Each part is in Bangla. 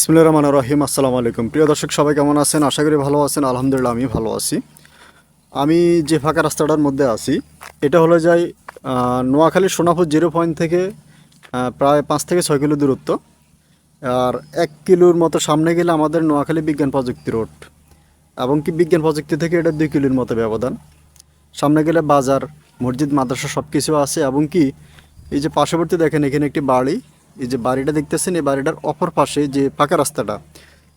ইসমুল্লাহ রহমান রহিম। আসসালামু আলাইকুম। প্রিয় দর্শক, সবাই কেমন আছেন? আশা করি ভালো আছেন। আলহামদুলিল্লাহ আমি ভালো আছি। আমি যে ফাঁকা রাস্তাটার মধ্যে আছি, এটা হলো যাই নোয়াখালী সোনাপুর জিরো পয়েন্ট থেকে প্রায় পাঁচ থেকে ছয় কিলো দূরত্ব। আর এক কিলোর মতো সামনে গেলে আমাদের নোয়াখালী বিজ্ঞান প্রযুক্তি রোড। এবং কি বিজ্ঞান প্রযুক্তি থেকে এটা দুই কিলোর মতো ব্যবধান। সামনে গেলে বাজার, মসজিদ, মাদ্রাসা সব কিছু আছে। এবং কি, এই যে পার্শ্ববর্তী দেখেন, এখানে একটি বাড়ি। এই যে বাড়িটা দেখতেছেন, এই বাড়িটার অপর পাশে যে পাকা রাস্তাটা,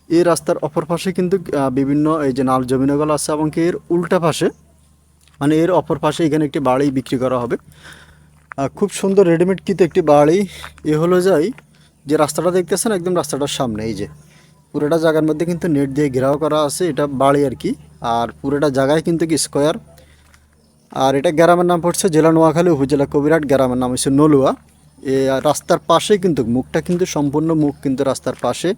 এই রাস্তার অপর পাশে কিন্তু বিভিন্ন এই যে নাল জমিনগুলো আছে এবং কি এর উল্টা পাশে মানে এর অপর পাশে এখানে একটি বাড়ি বিক্রি করা হবে। খুব সুন্দর রেডিমেড কিতে একটি বাড়ি। এ হলো যাই, যে রাস্তাটা দেখতেছেন, একদম রাস্তাটার সামনে, এই যে। পুরোটা জায়গার মধ্যে কিন্তু নেট দিয়ে ঘেরাও করা আছে, এটা বাড়ি আর কি। আর পুরোটা জায়গায় কিন্তু কি স্কোয়ার আর এটা গ্রামের নাম পড়ছে জেলা নোয়াখালী উপজেলা কবিরাট গ্রামের নাম হচ্ছে নলুয়া। রাস্তার পাশে কিন্তু, মুখটা কিন্তু সম্পূর্ণ মুখ কিন্তু রাস্তার পাশে।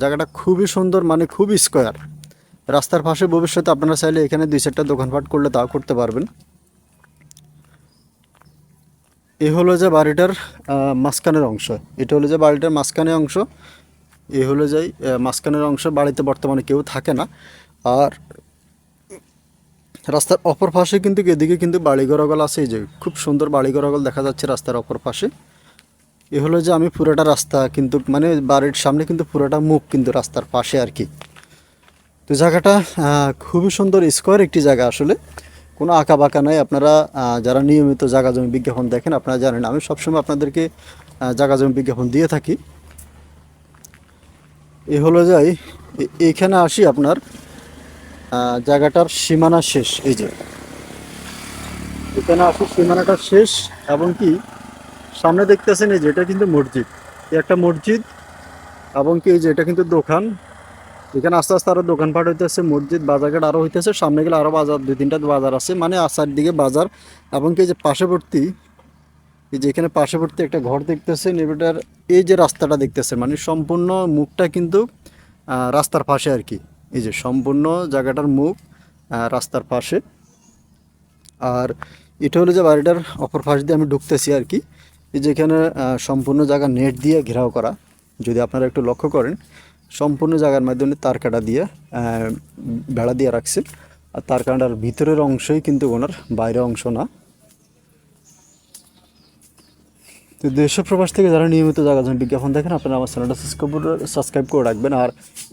জায়গাটা খুবই সুন্দর মানে খুবই স্কোয়ার। রাস্তার পাশে ভবিষ্যতে আপনারা চাইলে এখানে দুই চারটা দোকানপাট করলে তাও করতে পারবেন। এ হলো যে বাড়িটার মাঝখানের অংশ। এটা হলো যে বাড়িটার মাঝখানের অংশ। এ হলো যে মাঝখানের অংশ বাড়িতে বর্তমানে কেউ থাকে না। আর রাস্তার অপর পাশে কিন্তু এদিকে কিন্তু বাড়িঘরগল আছে, এই যে খুব সুন্দর বাড়িঘরগল দেখা যাচ্ছে রাস্তার অপর পাশে। এ হলো যে আমি পুরোটা রাস্তা কিন্তু মানে বাড়ির সামনে কিন্তু পুরোটা মুখ কিন্তু রাস্তার পাশে আর কি। তো জায়গাটা খুবই সুন্দর স্কোয়ার একটি জায়গা আসলে। কোনো আঁকা বাঁকা নাই। আপনারা যারা নিয়মিত জায়গা জমি বিজ্ঞাপন দেখেন, আপনারা জানেন আমি সবসময় আপনাদেরকে জায়গা জমি বিজ্ঞাপন দিয়ে থাকি। এ হলো যাই এ- এইখানে আসি আপনার জায়গাটার সীমানা শেষ, এই যে। এখানে আসি সীমানাটা শেষ এবং কি সামনে দেখতেছেন এই যে, এটা কিন্তু মসজিদ। এই একটা মসজিদ, এবং কি এই যে, এটা কিন্তু দোকান। এখানে আস্তে আস্তে আরও দোকানপাট হইতেছে, মসজিদ, বাজারঘাট আরও হইতেছে, সামনে গেলে আরও বাজার, দুই তিনটা বাজার আছে মানে আসার দিকে বাজার। এবং কি যে পাশেবর্তী এই যে এখানে পাশেবর্তী একটা ঘর দেখতেছেন এটার এই যে রাস্তাটা দেখতেছেন মানে সম্পূর্ণ মুখটা কিন্তু রাস্তার পাশে আর কি। এই যে সম্পূর্ণ জায়গাটার মুখ রাস্তার পাশে। আর এটা হলো যে বাড়িটার অপর পাশ দিয়ে আমি ঢুকতেছি আর কি। এই যে এখানে সম্পূর্ণ জায়গা নেট দিয়ে ঘেরাও করা। যদি আপনারা একটু লক্ষ্য করেন, সম্পূর্ণ জায়গার মাধ্যমে তার কাটা দিয়ে বেড়া দিয়ে রাখছে। আর তার কাটার ভিতরের অংশই কিন্তু ওনার বাইরের অংশ না। তো দেশ প্রবাস থেকে যারা নিয়মিত জায়গা বিজ্ঞাপন দেখেন, আপনারা আমার চ্যানেলটা সাবস্ক্রাইব করে রাখবেন। আর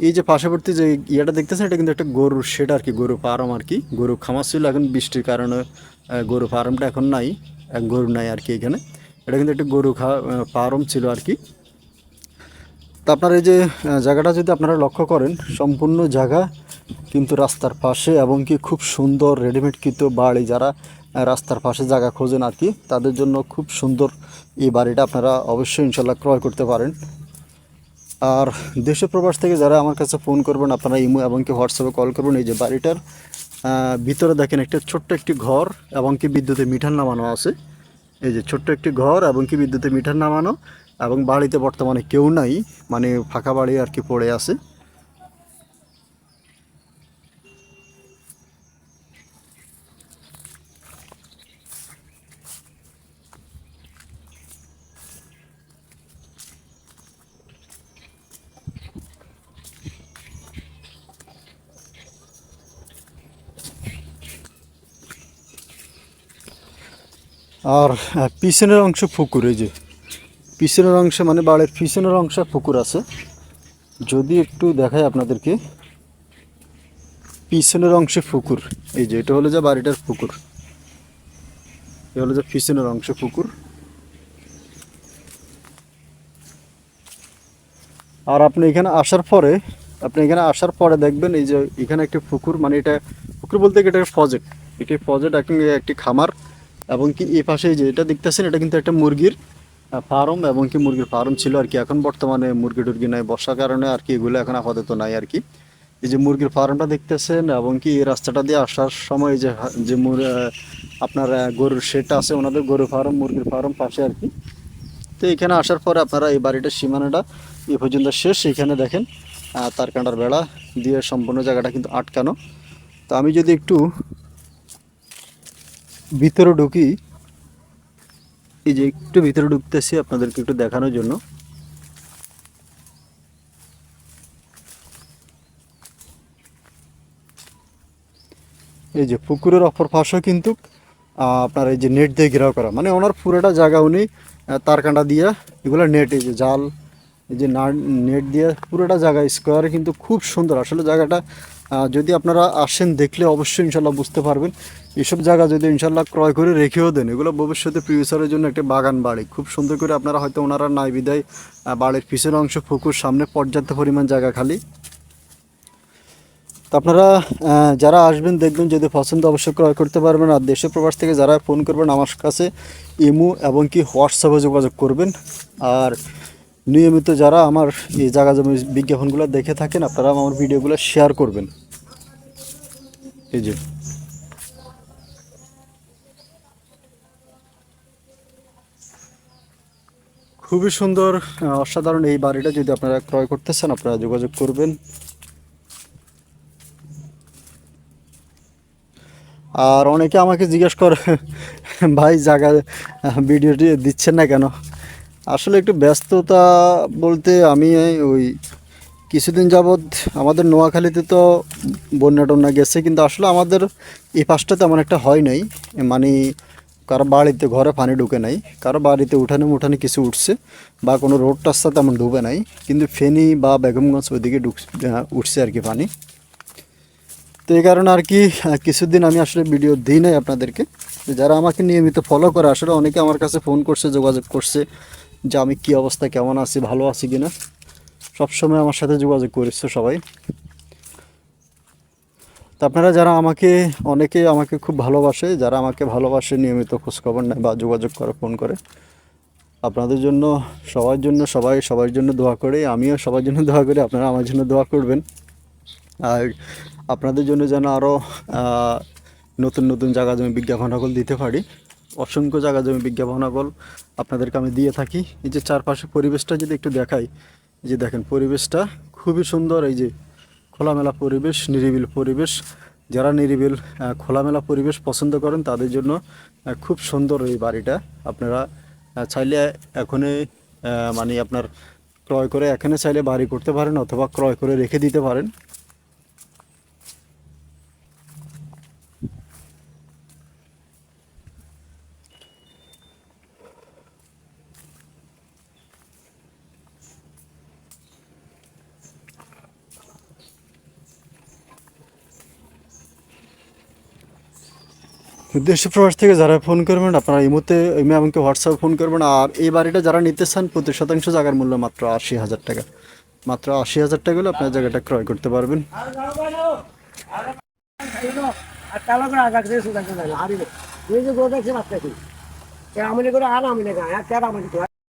এই যে পার্শ্ববর্তী যে ইয়েটা দেখতেছেন, এটা কিন্তু একটা গরুর শেড আর কি গরু ফার্ম আর কি গরু খামার ছিল। এখন বৃষ্টির কারণে গরু ফার্মটা এখন নাই গরু নাই আর কি এখানে। এটা কিন্তু একটা গরু খা ফার্ম ছিল আর কি। তো আপনার এই যে জায়গাটা যদি আপনারা লক্ষ্য করেন, সম্পূর্ণ জায়গা কিন্তু রাস্তার পাশে এবং কি খুব সুন্দর রেডিমেড কিন্তু বাড়ি। যারা রাস্তার পাশে জায়গা খোঁজেন আর কি। তাদের জন্য খুব সুন্দর এই বাড়িটা আপনারা অবশ্যই ইনশাল্লাহ ক্রয় করতে পারেন। আর দেশে প্রবাস থেকে যারা আমার কাছে ফোন করবেন, আপনারা ইমো এবং কি হোয়াটসঅ্যাপে কল করবেন। এই যে বাড়িটার ভিতরে দেখেন একটা ছোট্ট একটি ঘর এবং কি বিদ্যুতে মিঠার নামানো আছে। এই যে ছোট্ট একটি ঘর এবং কি বিদ্যুতে মিঠার নামানো এবং বাড়িতে বর্তমানে কেউ নাই মানে ফাঁকা বাড়ি আর কি পড়ে আছে। আর পিছনের অংশ পুকুর, এই যে। পিছনের অংশে মানে বাড়ির পিছনের অংশে পুকুর আছে। যদি একটু দেখায় আপনাদেরকে। পিছনের অংশে পুকুর, এই যে, এটা হলো যে বাড়িটার পুকুর। এ হলো যে পিছনের অংশ পুকুর। আর আপনি এখানে আসার পরে, আপনি এখানে আসার পরে দেখবেন এই যে এখানে একটি পুকুর মানে এটা পুকুর বলতে কি এটা প্রজেক্ট এটি প্রজেক্ট একটি খামার। এবং কি এই পাশে যে এটা দেখতেছেন, এটা কিন্তু একটা মুরগির ফার্ম এবং কি মুরগির ফার্ম ছিল আর কি। এখন বর্তমানে মুরগি টুরগি নাই, বর্ষার কারণে আর কি এগুলো এখন আপাতত নাই আর কি। এই যে মুরগির ফার্মটা দেখতেছেন এবং কি এই রাস্তাটা দিয়ে আসার সময় যে যে আপনার গরুর শেডটা আছে, ওনাদের গরু ফার্ম, মুরগির ফার্ম পাশে আর কি। তো এখানে আসার পরে আপনারা এই বাড়িটার সীমানাটা এই পর্যন্ত শেষ। এখানে দেখেন তার কাঁটার বেড়া দিয়ে সম্পূর্ণ জায়গাটা কিন্তু আটকানো। তো আমি যদি একটু ভিতরে ঢুকি। এই যে একটু ভিতরে ঢুকতেছি আপনাদেরকে একটু দেখানোর জন্য। এই যে পুকুরের অপর পাশে কিন্তু আপনার এই যে নেট দিয়ে ঘেরাও করা। মানে ওনার পুরোটা জায়গা উনি তারকাঁটা দিয়ে, এগুলো নেট, এই যে জাল, এই যে নেট দিয়ে পুরোটা জায়গা স্কোয়ারে কিন্তু খুব সুন্দর। আসলে জায়গাটা যদি আপনারা আসেন দেখলে অবশ্যই ইনশাল্লাহ বুঝতে পারবেন। এসব জায়গা যদি ইনশাল্লাহ ক্রয় করে রেখেও দেন, এগুলো ভবিষ্যতে ফিউচারের জন্য একটা বাগান বাড়ি। খুব সুন্দর করে আপনারা হয়তো ওনারা নাই বিদায় বাড়ির পিছনের অংশ, পুকুর, সামনে পর্যাপ্ত পরিমাণ জায়গা খালি। তো আপনারা যারা আসবেন দেখবেন যদি পছন্দ অবশ্যই ক্রয় করতে পারবেন। আর দেশে প্রবাস থেকে যারা ফোন করবেন, আমার কাছে ইমো এবং কি হোয়াটসঅ্যাপে যোগাযোগ করবেন। আর নিয়মিত যারা আমার এই জায়গা জমি বিজ্ঞাপনগুলো দেখে থাকেন, আপনারা আমার ভিডিওগুলো শেয়ার করবেন। এই যে। খুবই সুন্দর অসাধারণ এই বাড়িটা যদি আপনারা ক্রয় করতে চান, আপনারা যোগাযোগ করবেন। আর অনেকে আমাকে জিজ্ঞেস করে, ভাই, জায়গা ভিডিওটি দিচ্ছেন না কেন? আসলে একটু ব্যস্ততা বলতে আমি ওই কিছুদিন যাবৎ আমাদের নোয়াখালীতে তো বন্যা টন্যা গেছে, কিন্তু আসলে আমাদের এই পাশটা তেমন একটা হয় নাই। মানে কারও বাড়িতে ঘরে পানি ঢুকে নাই, কারও বাড়িতে উঠানে মুঠানে কিছু উঠছে বা কোনো রোড রাস্তা তেমন ডুবে নাই, কিন্তু ফেনী বা বেগমগঞ্জ ওইদিকে ঢুক উঠছে আর কি পানি। তো এই কারণে আর কি কিছুদিন আমি আসলে ভিডিও দিই নাই আপনাদেরকে। যারা আমাকে নিয়মিত ফলো করে, আসলে অনেকে আমার কাছে ফোন করছে, যোগাযোগ করছে। যে আমি কি অবস্থা, কেমন আছি, ভালো আছি কিনা, সবসময় আমার সাথে যোগাযোগ করেছে সবাই। তো আপনারা যারা আমাকে, অনেকে আমাকে খুব ভালোবাসে, যারা আমাকে ভালোবাসে, নিয়মিত খোঁজখবর নেয় বা যোগাযোগ করে, ফোন করে, আপনাদের জন্য, সবার জন্য সবাই, সবার জন্য দোয়া করে, আমিও সবার জন্য দোয়া করি, আপনারা আমার জন্য দোয়া করবেন। আর আপনাদের জন্য যেন আরও নতুন নতুন জায়গা জমি বিজ্ঞাপনাকল দিতে পারি। অসংখ্য জায়গা জমি বিজ্ঞাপনাকল আপনাদেরকে আমি দিয়ে থাকি। এই যে চারপাশে পরিবেশটা যদি একটু দেখাই যে দেখেন পরিবেশটা খুবই সুন্দর, এই যে খোলামেলা পরিবেশ, নিরিবিল পরিবেশ। যারা নিরিবিল খোলামেলা পরিবেশ পছন্দ করেন, তাদের জন্য খুব সুন্দর এই বাড়িটা। আপনারা চাইলে এখনই মানে আপনার ক্রয় করে এখানে চাইলে বাড়ি করতে পারেন অথবা ক্রয় করে রেখে দিতে পারেন। দেশ প্রবাস থেকে যারা ফোন করবেন, আপনারা এই মুহূর্তে এমনি আমাকে হোয়াটসঅ্যাপে ফোন করবেন। আর এই বাড়িটা যারা নিতে চান, প্রতি শতাংশ জায়গার মূল্য মাত্র আশি হাজার টাকা। মাত্র আশি হাজার টাকা হলে আপনার জায়গাটা ক্রয় করতে পারবেন।